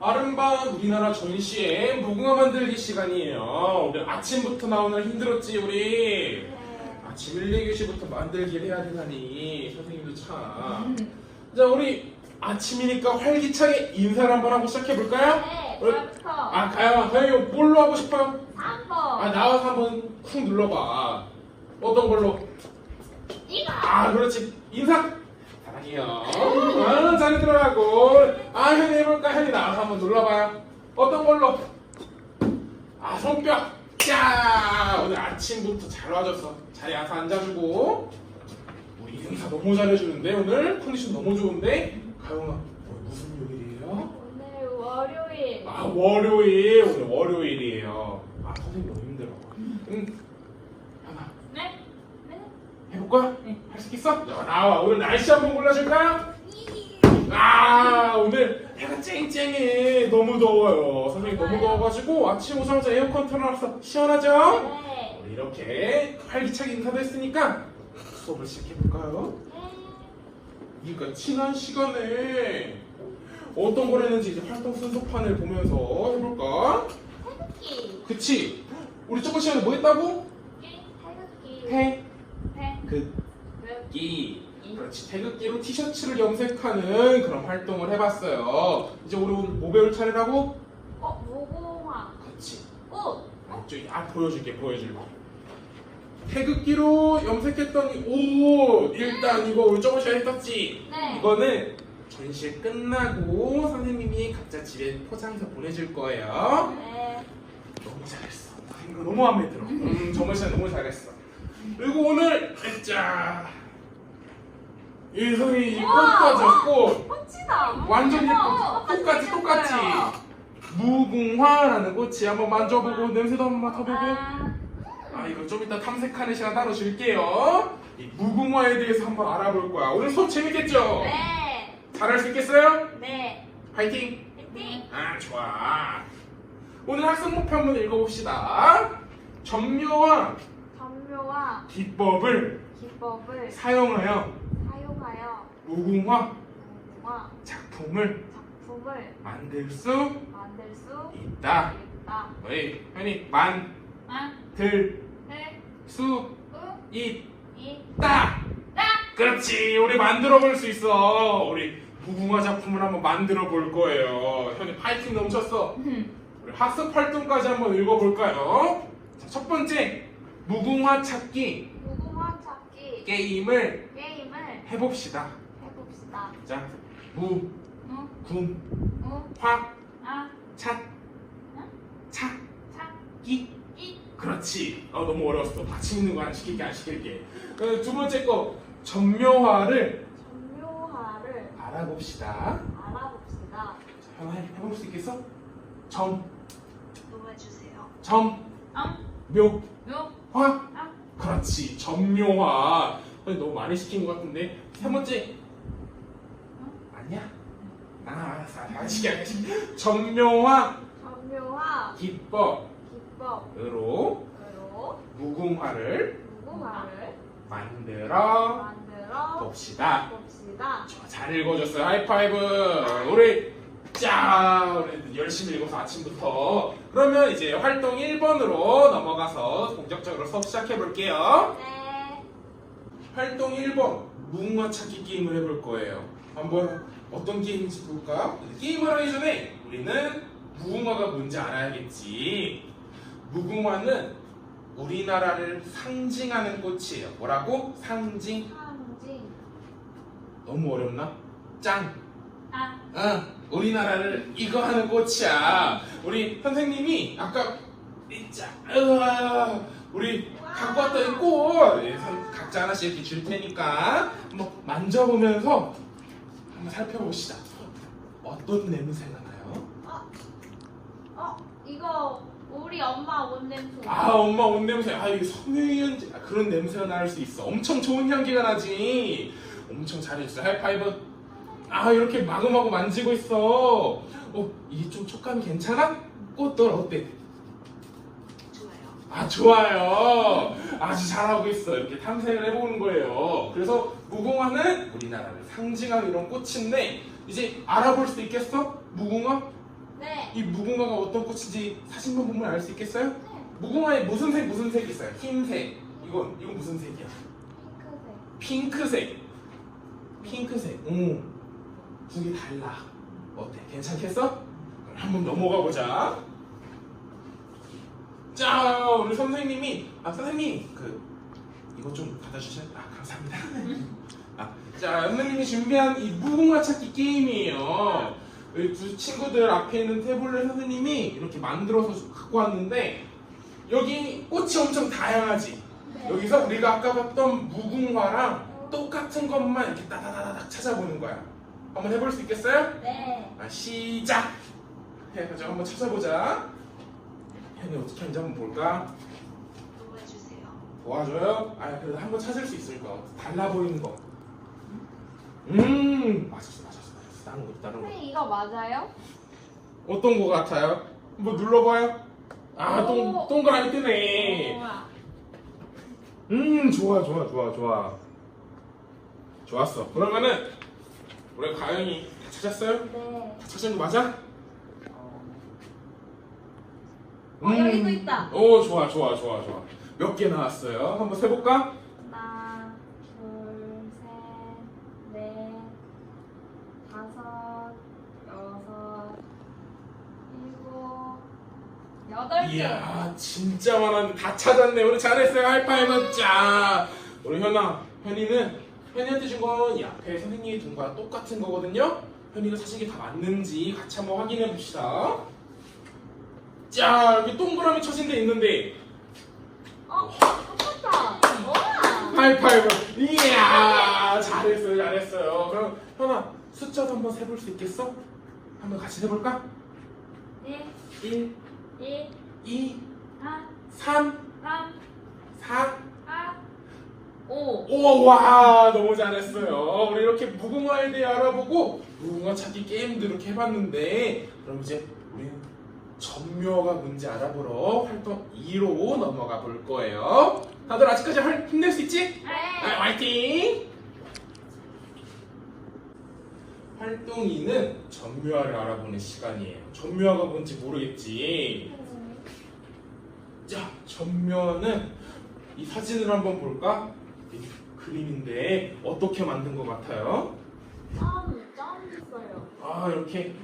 아름다운 우리나라 전시회 무궁화 만들기 시간이에요. 오늘 아침부터 나오느라 힘들었지 우리. 아침 1, 2교시부터 만들기를 해야 되다니 선생님도 참. 자 우리 아침이니까 활기차게 인사를 한번 하고 시작해 볼까요? 네, 우리- 저부터 아 가영아, 가영이 뭘로 하고 싶어요? 3번. 아 나와서 한번 쿵 눌러봐. 어떤 걸로? 이거. 아 그렇지 인사 사랑해요 아 잘 들어가고 아 현이 해볼까 현이 나와서 한번 눌러봐요 어떤 걸로 아 손뼉 자 오늘 아침부터 잘 와줬어 자리에 와서 앉아주고 우리 인사 너무 잘해주는데 오늘 컨디션 너무 좋은데 가영아 무슨 요일이에요? 오늘 월요일. 아 월요일 오늘 월요일이에요 아 선생님 너무 힘들어 응 하나 네. 네. 해볼까? 할수 있어? 야, 나와 오늘 날씨 한번 골라줄까요? 아 오늘 해가 쨍쨍해 너무 더워요 선생님 너무 더워가지고 아침 오자마자 에어컨 틀어놨어 시원하죠? 네. 우리 이렇게 활기차게 인사도 했으니까 수업을 시작해볼까요? 그러니까 지난 시간에 어떤 걸 했는지 이제 활동 순서판을 보면서 해볼까? 태극기. 그치? 우리 저번 시간에 뭐 했다고? 태극기. 태, 태. 그, 그. 끼 그렇지 태극기로 티셔츠를 염색하는 그런 활동을 해봤어요 이제 우리 오늘 뭐 배울 차례라고? 어, 무궁화. 그렇지 꽃. 저기 아 보여줄게 보여줄게 태극기로 염색했던 이옷 일단 이거 우리 저번 시간에 했었지 네. 이거는 전시회 끝나고 선생님이 각자 집에 포장해서 보내줄 거예요 네. 너무 잘했어 이거 너무 마음에 들어 음 저번 시간에 너무 잘했어 그리고 오늘 자 이 선생님이 이 꽃까지 꽃 꽃이다. 완전 예뻐. 어, 똑같이 똑같이. 무궁화라는 꽃이 한번 만져보고 냄새도 한번 맡아보고 아, 아 이거 좀 이따 탐색하는 시간 따로 줄게요 이 무궁화에 대해서 한번 알아볼 거야 오늘 수업 재밌겠죠? 네. 잘할 수 있겠어요? 네. 파이팅 화이팅. 아 좋아 오늘 학습 목표 한번 읽어봅시다 전묘와 전묘와 기법을 기법을 사용하여 무궁화 무궁화 작품을 작품을 만들 수 만들 수 있다. 있다. 어이 현이 만들 수 우, 있다. 이, 딱. 그렇지. 우리 만들어 볼 수 있어. 우리 무궁화 작품을 한번 만들어 볼 거예요. 현이 파이팅 넘쳤어. 우리 학습 활동까지 한번 읽어볼까요? 자, 첫 번째 무궁화 찾기 무궁화 찾기 게임을 게임을 해봅시다 해봅시다. 자 무, 무, 궁, 무, 화, 아, 찾, 응? 찾기. 찾기. 그렇지. 어, 너무 어려웠어. 받침 있는 거 안 시킬게 안 시킬게. 그, 두 번째 거 전묘화를 전묘화를 알아봅시다. 알아봅시다. 자, 현아 해볼 수 있겠어? 점, 도와주세요. 점, 어? 묘, 묘, 화. 아, 그렇지. 아니, 너무 많이 시킨 것 같은데. 세 번째 알았어 시켜 안 시켜 점묘화. 전묘화. 기법으로 기법 으로 무궁화를 무궁화를 만들어 만들어 봅시다. 봅시다. 좋아, 잘 읽어줬어요. 하이파이브. 우리 짜 우리 열심히 읽어서 아침부터. 그러면 이제 활동 1번으로 넘어가서 본격적으로 수업 시작해 볼게요. 네. 활동 1번 무궁화 찾기 게임을 해볼 거예요. 한번 어떤 게임인지 볼까? 게임을 하기 전에 우리는 무궁화가 뭔지 알아야겠지. 무궁화는 우리나라를 상징하는 꽃이에요. 뭐라고? 상징. 상징. 너무 어렵나? 짱. 아, 응. 우리나라를 이거 하는 꽃이야. 우리 선생님이 아까 이자 으아, 우리 갖고 왔던 이꽃 예, 선- 각자 하나씩 이렇게 줄 테니까 한번 만져보면서 한번 살펴봅시다. 어떤 냄새가 나요? 어, 이거 우리 엄마 옷 냄새. 아 엄마 옷 냄새 아 이게 섬유유연제 아, 그런 냄새가 날 수 있어 엄청 좋은 향기가 나지 엄청 잘해줬어 하이파이브 아 이렇게 마구마구 만지고 있어 어 이게 좀 촉감이 괜찮아? 꽃들 어때? 좋아요. 아 좋아요 아주 잘하고 있어 이렇게 탐색을 해보는 거예요 그래서 무궁화는 우리나라를 상징하는 이런 꽃인데 이제 알아볼 수 있겠어? 무궁화? 이 무궁화가 어떤 꽃인지 사진만 보면 알 수 있겠어요? 네. 무궁화에 무슨 색 무슨 색 있어요? 흰색. 이건 이건 무슨 색이야? 핑크색. 핑크색. 핑크색. 오. 두 개 달라. 어때? 괜찮겠어? 그럼 한번 넘어가 보자. 자, 우리 선생님이 아 선생님 그 이거 좀 받아주세요. 아 감사합니다. 아, 자 선생님이 준비한 이 무궁화 찾기 게임이에요. 여기 두 친구들 앞에 있는 태블릿 선생님이 이렇게 만들어서 갖고 왔는데 여기 꽃이 엄청 다양하지. 네. 여기서 우리가 아까 봤던 무궁화랑 똑같은 것만 이렇게 따다다닥 찾아보는 거야. 한번 해볼 수 있겠어요? 네. 아, 시작! 해가지고 한번 찾아보자. 현이 어떻게 하는지 한번 볼까? 도와주세요. 도와줘요? 아, 그래도 한번 찾을 수 있을 거. 달라 보이는 거. 음, 맞았어, 맞았어, 맞았어. 다른 거, 다른 거. 선생님 이거 맞아요? 어떤 거 같아요? 한번 눌러봐요. 아, 동, 오. 동그라미 뜨네. 우와. 음 좋아 좋아 좋아 좋아 좋았어 그러면은 우리 가영이 다 찾았어요? 네. 다 찾은 거 맞아? 어, 여기도 있다. 오 좋아 좋아 좋아 좋아 몇 개 나왔어요? 한번 세볼까? 하나, 둘, 셋, 넷, 다섯, 여섯, 일곱, 여덟 개. 이야 진짜 많았는데 다 찾았네. 우리 잘했어요. 하이파이브 짜 우리 현아 현이는 현이한테 준 건 이 앞에 선생님이 준 거랑 똑같은 거거든요. 현이가 사실 이게 다 맞는지 같이 한번 확인해 봅시다. 자 여기 동그라미 쳐진 데 있는데. 어, 똑같다. 하이파이브. 이야 잘했어요 잘했어요. 그럼 현아 숫자도 한번 세볼 수 있겠어? 한번 같이 세볼까? 네, 1 일, 2 사, 3 삼, 4 사, 오. 오, 와, 너무 잘했어요. 우리 이렇게 무궁화에 대해 알아보고 무궁화 찾기 게임도 이렇게 해봤는데 그럼 이제 우리는 전묘가 뭔지 알아보러 활동 2로 넘어가 볼 거예요. 다들 아직까지 할, 힘낼 수 있지? 네. 아, 화이팅! 활동 2는 전묘화를 알아보는 시간이에요. 전묘화가 뭔지 모르겠지? 자, 전면은 이 사진을 한번 볼까? 이 그림인데 어떻게 만든 것 같아요? 점, 점 있어요. 아 이렇게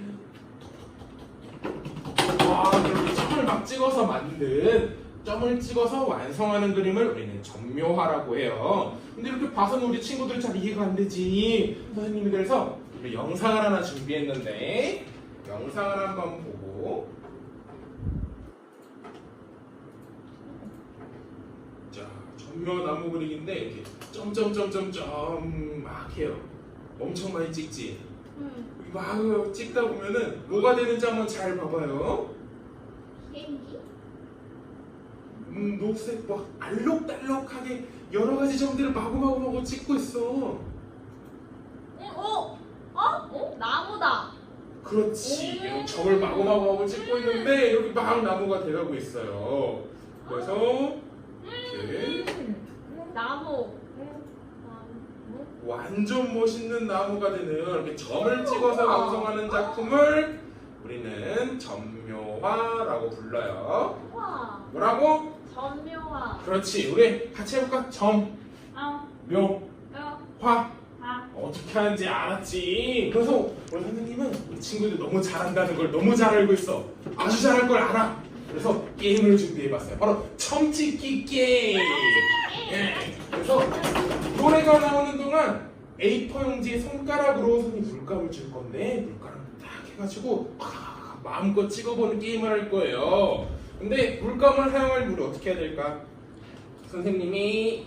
와 이렇게 점을 막 찍어서 만든 점을 찍어서 완성하는 그림을 우리는 전묘화라고 해요. 근데 이렇게 봐서는 우리 친구들 잘 이해가 안 되지. 선생님이 그래서 우리 영상을 하나 준비했는데 영상을 한번 보고 자 전묘 나무 그림인데 이렇게 점점점점점 막 해요. 엄청 많이 찍지. 음, 막 찍다 보면은 뭐가 되는지 한번 잘 봐봐요. 비행기? 음, 녹색 막 알록달록하게 여러 가지 점들을 마구마구 마구 찍고 있어. 어, 어? 어? 어? 나무다. 그렇지. 음. 점을 마구마구 마구 찍고 있는데 여기 막 나무가 돼가고 있어요. 그래서 이렇게 음, 나무. 완전 멋있는 나무가 되는 이렇게 점을 찍어서 완성하는 작품을 우리는 점묘화라고 불러요. 뭐라고? 전묘화. 그렇지. 우리 같이 해볼까? 점, 아, 묘, 화. 아. 어떻게 하는지 알았지. 그래서 우리 선생님은 우리 친구들 너무 잘한다는 걸 너무 잘 알고 있어. 아주 잘할 걸 알아. 그래서 게임을 준비해봤어요. 바로 첨찍기 게임. 예. 그래서 노래가 나오는 동안 A4 용지에 손가락으로 선생님 물감을 줄 건데 물감을 딱 해가지고 팍 마음껏 찍어보는 게임을 할 거예요. 근데 물감을 사용할 물이 어떻게 해야 될까? 선생님이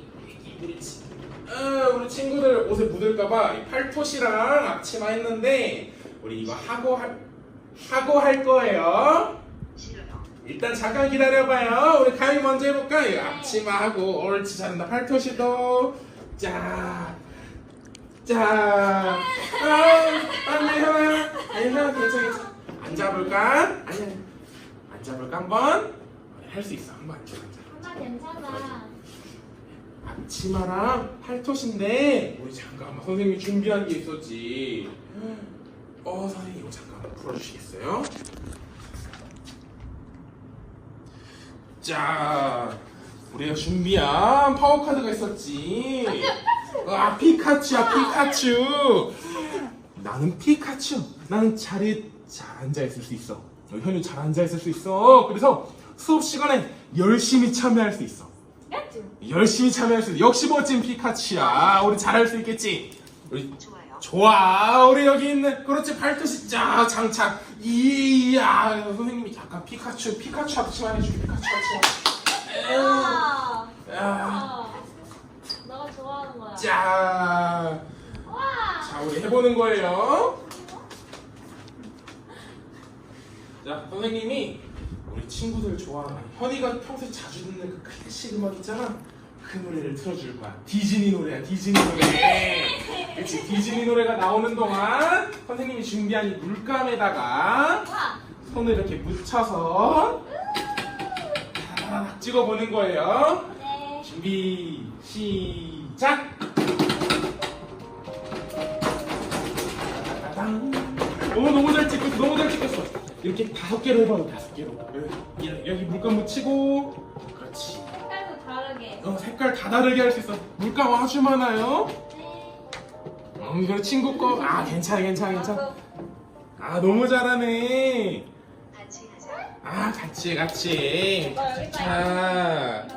우리 치- 아, 우리 친구들 옷에 묻을까봐 이 팔토시랑 앞치마 했는데 우리 이거 하고 할 하고 할 거예요. 싫어요. 일단 잠깐 기다려봐요. 우리 가위 먼저 해볼까? 이거 앞치마하고 옳지 잘한다. 팔토시도 자, 자, 아, 안돼 현아, 아니 현아 괜찮아 괜찮아. 앉아볼까? 아니 앉아볼까 한번? 할 수 있어 한번 앉아 앉아. 하나 괜찮아. 앞치마랑 팔토시인데 우리 잠깐만 선생님이 준비한 게 있었지 어 선생님 이거 잠깐만 풀어주시겠어요? 자, 우리가 준비한 파워 카드가 있었지. 아, 피카츄야, 피카츄. 나는 피카츄. 나는 자리에 잘 앉아 있을 수 있어. 어, 현유 잘 앉아 있을 수 있어. 그래서 수업 시간에 열심히 참여할 수 있어. 야쭈. 열심히 참여할 수 있어. 역시 멋진 피카츄야. 우리 잘할 수 있겠지. 우리 좋아요. 좋아 우리 여기 있는 그렇지 발끝이 쫙 장착 이야 선생님이 약간 피카츄 피카츄 합치만 해줄게 피카츄 합치만 와. 야, 와. 너가 좋아하는 거야. 자, 와. 자 우리 해보는 거예요 자 선생님이 우리 친구들 좋아하는 현이가 평소에 자주 듣는 그 클래식 음악 있잖아 그 노래를 틀어줄 거야 디즈니 노래야 디즈니 노래 그치 디즈니 노래가 나오는 동안 선생님이 준비한 이 물감에다가 와. 손을 이렇게 묻혀서 딱 찍어보는 거예요. 네. 준비 시작. 오 너무 잘 찍혔어. 너무 잘 찍혔어. 이렇게 다섯 개로 해봐. 다섯 개로. 여기, 여기 물감 묻히고. 그렇지. 색깔도 다르게. 어, 색깔 다 다르게 할 수 있어. 물감 아주 많아요. 네. 음, 이거 친구 거. 아 괜찮아 괜찮아 괜찮아. 아 너무 잘하네. 같이 같이. 어. 자.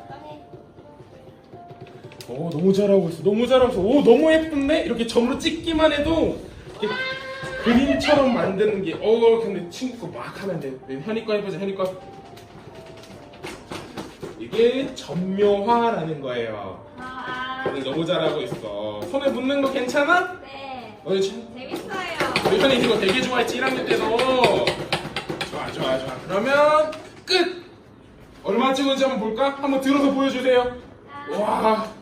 오 너무 잘하고 있어 너무 잘하고 있어 오 너무 예쁜데 이렇게 점으로 찍기만 해도 이렇게 그림처럼 만드는 게어 근데 친구 거막 하면 돼 네, 현이 거 해보자 현이 거 이게 점묘화라는 거예요 아. 오늘 너무 잘하고 있어 손에 묻는 거 괜찮아? 네. 오늘 친 재밌어요. 우리 현이 이거 되게 좋아했지 1학년 때도 좋아 좋아 좋아 그러면 끝 얼마 찍었는지 한번 볼까? 한번 들어서 보여주세요 와.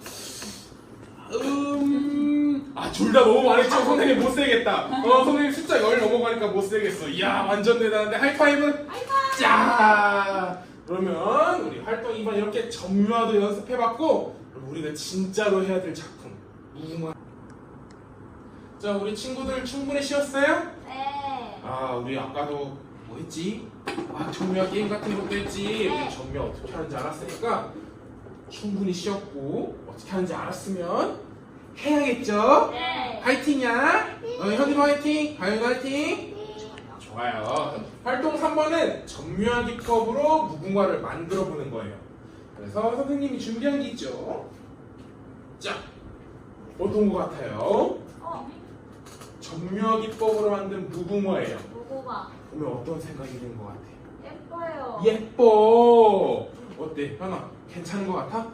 음. 아, 둘 다 너무 많이 찍어 선생님 못 세겠다. 어, 선생님 숫자 열 넘어가니까 못 세겠어. 이야, 완전 대단한데. 하이파이브. 자. 그러면 우리 활동 이번 이렇게 점유화도 연습해봤고, 우리가 진짜로 해야 될 작품. 무궁화. 자, 우리 친구들 충분히 쉬었어요? 네. 아, 우리 아까도 뭐 했지? 아, 점유화 게임 같은 것도 했지. 우리 점유 어떻게 하는지 알았으니까 충분히 쉬었고 어떻게 하는지 알았으면 해야겠죠? 네. 화이팅이야. 어, 현이도 화이팅. 가연이도 화이팅. 좋아요. 좋아요. 활동 3번은 점유화 기법으로 무궁화를 만들어 보는 거예요. 그래서 선생님이 준비한 게 있죠. 자, 어떤 거 같아요? 어. 점유화 기법으로 만든 무궁화예요. 무궁화. 보면 어떤 생각이 드는 것 같아? 예뻐요. 예뻐. 어때, 현아? 괜찮은 것 같아?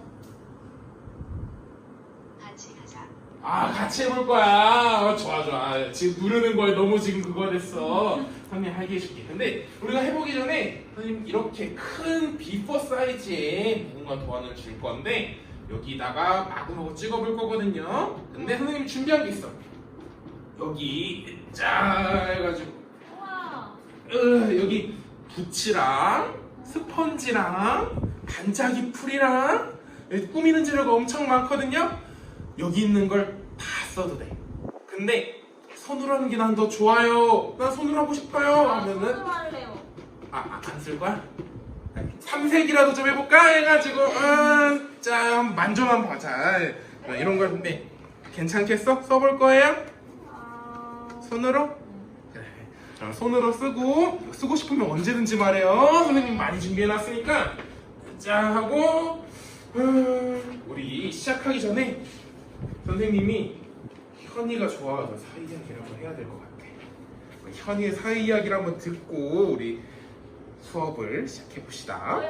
같이 하자. 아, 같이 해볼 거야. 어, 좋아, 좋아. 지금 누르는 거에 너무 지금 그거 됐어. 선생님 할게 해줄게. 근데 우리가 해보기 전에 선생님 이렇게 큰 비포 사이즈의 무궁화 도안을 줄 건데 여기다가 마구마구 찍어볼 거거든요. 근데 선생님이 준비한 게 있어. 여기 짜 해가지고. 으, 여기 붓이랑 스펀지랑 반짝이 풀이랑 꾸미는 재료가 엄청 많거든요. 여기 있는 걸 다 써도 돼. 근데 손으로 하는 게 난 더 좋아요. 난 손으로 하고 싶어요. 하면은 손으로 할래요. 아안 쓸 거야? 삼색이라도 좀 해볼까 해가지고 음, 자 한번 만져만 보자. 어, 이런 걸 근데 괜찮겠어? 써볼 거예요? 아. 손으로? 자, 손으로 쓰고 쓰고 싶으면 언제든지 말해요. 선생님 많이 준비해놨으니까 자 하고 음, 우리 시작하기 전에 선생님이 현이가 좋아하는 사이 이야기를 한번 해야 될 것 같아. 현이의 사이 이야기를 한번 듣고 우리 수업을 시작해 봅시다.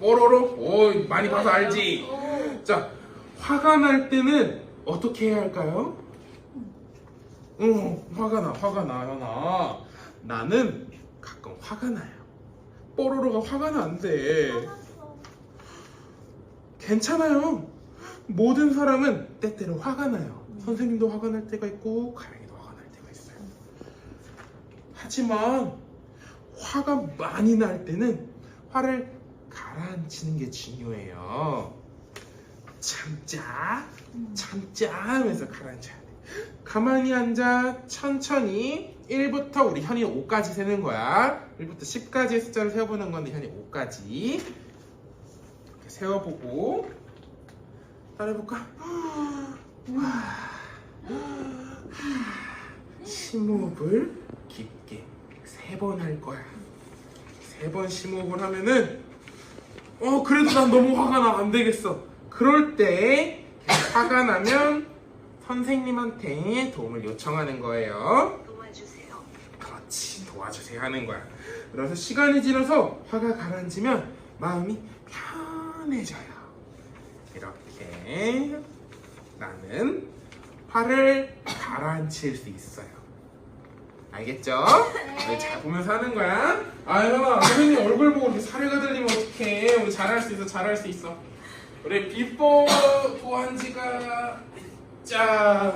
뽀로로? 오 많이 봐서 알지. 오. 자, 화가 날 때는 어떻게 해야 할까요? 응, 화가 나, 화가 나, 현아. 나는 가끔 화가 나요. 뽀로로가 화가. 알았어. 괜찮아요. 모든 사람은 때때로 화가 나요. 선생님도 화가 날 때가 있고, 가영이도 화가 날 때가 있어요. 하지만, 화가 많이 날 때는 화를 가라앉히는 게 중요해요. 참자, 참자 하면서 가라앉혀야 돼. 가만히 앉아, 천천히. 1부터 우리 현이 5까지 세는 거야. 1부터 10까지의 숫자를 세어보는 건데, 현이 5까지. 세워보고 따라해볼까? 심호흡을 깊게 세 번 할 거야. 세 번 심호흡을 하면은 어 그래도 난 너무 화가 나 안 되겠어. 그럴 때 화가 나면 선생님한테 도움을 요청하는 거예요. 도와주세요. 그렇지 도와주세요 하는 거야. 그래서 시간이 지나서 화가 가라앉으면 마음이 편해져요. 이렇게 나는 화를 가라앉힐 수 있어요. 알겠죠? 네, 잘 보면서 하는 거야. 아, 현아, 선생님 얼굴 보고 이렇게 사례가 들리면 어떡해. 우리 잘할 수 있어, 잘할 수 있어. 우리 비포 도한지가 자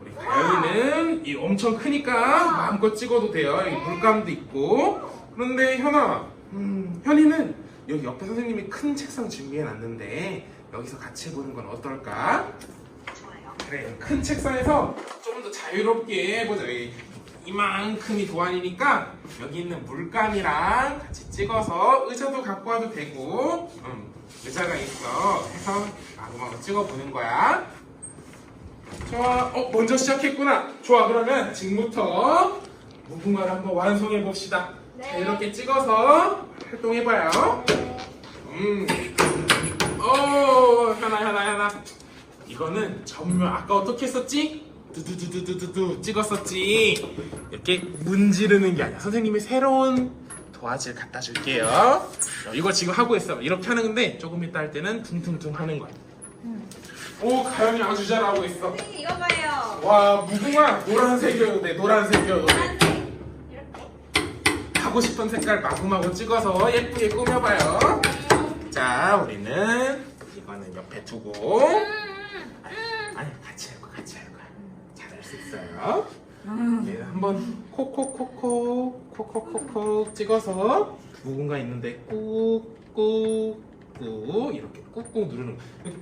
우리 가연이는 이 엄청 크니까 마음껏 찍어도 돼요. 여기 물감도 있고. 그런데 현아, 음, 현이는 여기 옆에 선생님이 큰 책상 준비해 놨는데 여기서 같이 해보는 건 어떨까? 그래, 큰 책상에서 좀 더 자유롭게 해보자. 여기 이만큼이 도안이니까 여기 있는 물감이랑 같이 찍어서 의자도 갖고 와도 되고, 음, 의자가 있어. 해서 마구마구 찍어보는 거야. 좋아, 어, 먼저 시작했구나. 좋아, 그러면 지금부터 무궁화를 한번 완성해 봅시다. 네. 자, 이렇게 찍어서 활동해봐요. 네. 음. 어, 하나, 하나, 하나. 이거는 전면 아까 어떻게 했었지? 두두두두두두 찍었었지. 이렇게 문지르는 게 아니야. 선생님이 새로운 도화지를 갖다 줄게요. 어, 이거 지금 하고 있어. 이렇게 하는 건데 조금 이따 할 때는 퉁퉁퉁 하는 거야. 오, 가연이 아주 잘하고 있어. 선생님 이거 봐요. 와, 무궁화. 파란색. 이렇게. 하고 싶은 색깔 마구마구 찍어서 예쁘게 꾸며봐요. 자, 우리는 이거는 옆에 두고 수 있어요. 네, 한번 콕콕콕콕 콕콕콕콕 찍어서 무궁화 있는데 꾹꾹꾹 이렇게 꾹꾹 누르는 거. 이렇게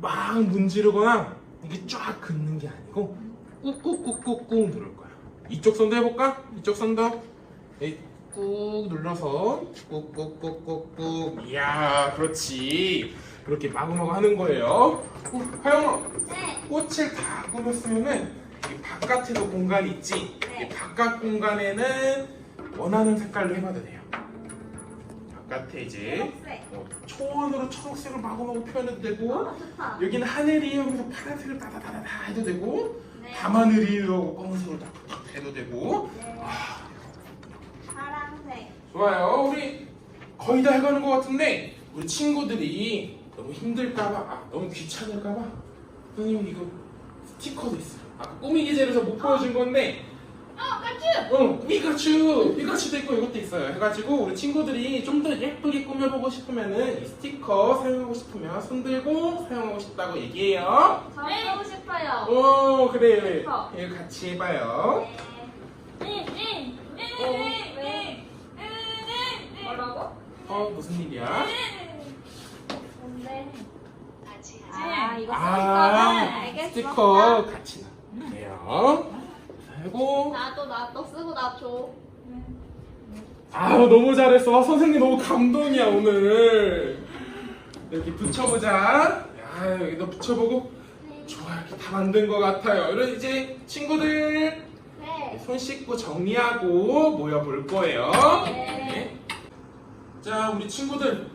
막 문지르거나 이게 쫙 긋는 게 아니고 꾹꾹꾹꾹꾹 누를 거야. 이쪽 손도 해볼까? 이쪽 손도 이꾹 눌러서 꾹꾹꾹꾹꾹 이야 그렇지 그렇게 마구마구 하는 거예요. 어, 하영아 네. 꽃을 다 꾸몄으면은 이 바깥에도 공간이 있지. 네. 이 바깥 공간에는 원하는 색깔로 해봐도 돼요. 바깥에 이제. 어, 초원으로 초록색을 마구마구 표현해도 되고 어. 여기는 하늘이 여기서 파란색을 다다다다 해도 되고 네. 밤하늘이라고 검은색으로 다 해도 되고 네. 아, 파란색. 좋아요. 우리 거의 다 해가는 것 같은데 우리 친구들이 너무 힘들까봐, 아, 너무 귀찮을까봐 선생님 이거 스티커도 있어요. 아까 꾸미기 제에서 못 보여준 건데, 어, 까쭈. 어, 피카츄, 피카츄도 있고 이것도 있어요. 해가지고 우리 친구들이 좀 더 예쁘게 꾸며보고 싶으면은 이 스티커 사용하고 싶으면 손 들고 사용하고 싶다고 얘기해요. 저 쓰고 싶어요. 오, 그래. 스티커. 이거 같이 해봐요. 네. 뭐라고? 어, 무슨 일이야? 뭔데? 같이 아. 이거 아, 스티커는 알겠어. 스티커 같이 넣 을게요. 하고 나도 나또 쓰고 나 줘. 아 너무 잘했어. 선생님 너무 감동이야 오늘. 이렇게 붙여보자. 야 여기도 붙여보고 좋아 이렇게 다 만든 것 같아요. 이런 이제 친구들 네. 손 씻고 정리하고 모여 볼 거예요. 네. 자 우리 친구들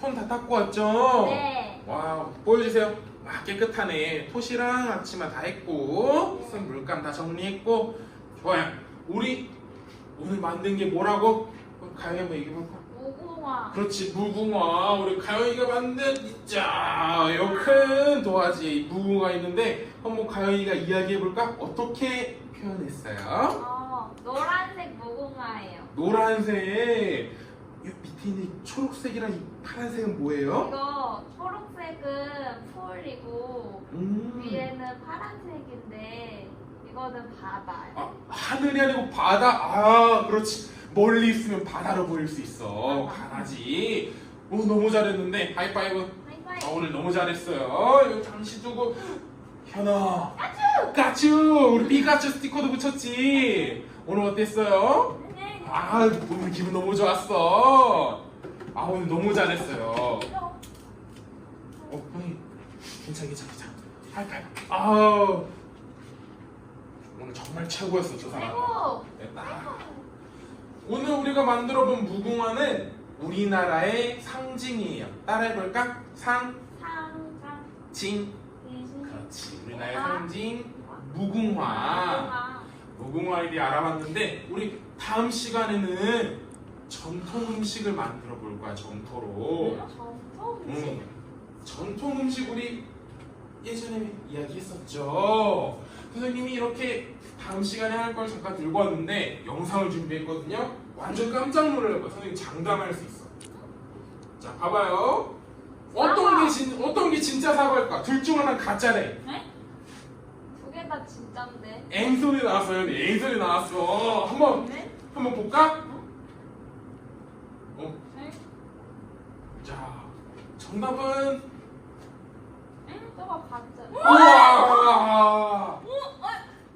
손 다 닦고 왔죠? 네. 와 보여주세요. 와 깨끗하네. 토시랑 앞치마 다 했고 손 물감 다 정리했고 좋아요. 우리 오늘 만든 게 뭐라고? 가영이 한번 얘기해볼까? 무궁화. 그렇지 무궁화 우리 가영이가 만든 자요 큰 도화지 무궁화 있는데 한번 가영이가 이야기해볼까? 어떻게 표현했어요? 어, 노란색 무궁화예요. 노란색 이 밑에 있는 이 초록색이랑 이 파란색은 뭐예요? 이거 초록색은 풀이고 음. 위에는 파란색인데 이거는 바다예요. 아, 하늘이 아니고 바다. 아, 그렇지. 멀리 있으면 바다로 보일 수 있어. 바다지. 오, 너무 잘했는데. 하이파이브. 하이파이브. 아, 오늘 너무 잘했어요. 이거 잠시 두고. 현아. 까츄! 까츄! 우리 피카츄 스티커도 붙였지. 오늘 어땠어요? 네. 아, 오늘 기분 너무 좋았어. 아 오늘 너무 잘했어요. 어 형님 괜찮아 괜찮아 괜찮아. 할까요? 아우 오늘 정말 최고였어 저 사람. 최고. 됐다. 오늘 우리가 만들어본 무궁화는 우리나라의 상징이에요. 따라해볼까? 상징. 상상. 대신. 그렇지. 우리나라의 상징 무궁화. 무궁화에 대해 알아봤는데 우리 다음 시간에는 전통 음식을 만들어 볼 거야 전토로. 전통 음식. 음, 전통 음식 우리 예전에 이야기했었죠. 선생님이 이렇게 다음 시간에 할 걸 잠깐 들고 왔는데 영상을 준비했거든요. 완전 깜짝 놀랄 거야. 선생님 장담할 수 있어. 자, 봐봐요. 어떤. 게 진, 어떤 게 진짜 사과일까? 둘 중 하나 가짜래. 두개 다 진짠데. 앵 소리 나왔어요. 앵 소리 나왔어. 한번 네? 한번 볼까? 어, 네? 자, 정답은 응? 저거 봤죠? 우와.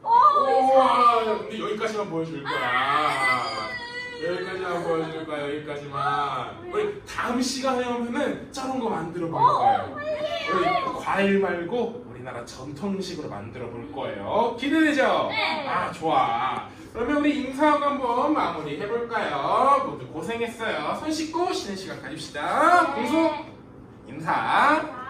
어, 우와. 근데 여기까지만 보여줄 거야. 여기까지만 보여줄 거야. 여기까지만. 우리 다음 시간에 오면은 저런 거 만들어 볼 거예요. 우리 과일 말고 우리나라 전통 음식으로 만들어 볼 거예요. 기대되죠? 네. 아 좋아. 그러면 우리 인사하고 한번 마무리 해볼까요? 모두 고생했어요. 손 씻고 쉬는 시간 가집시다. 공수 인사. 자.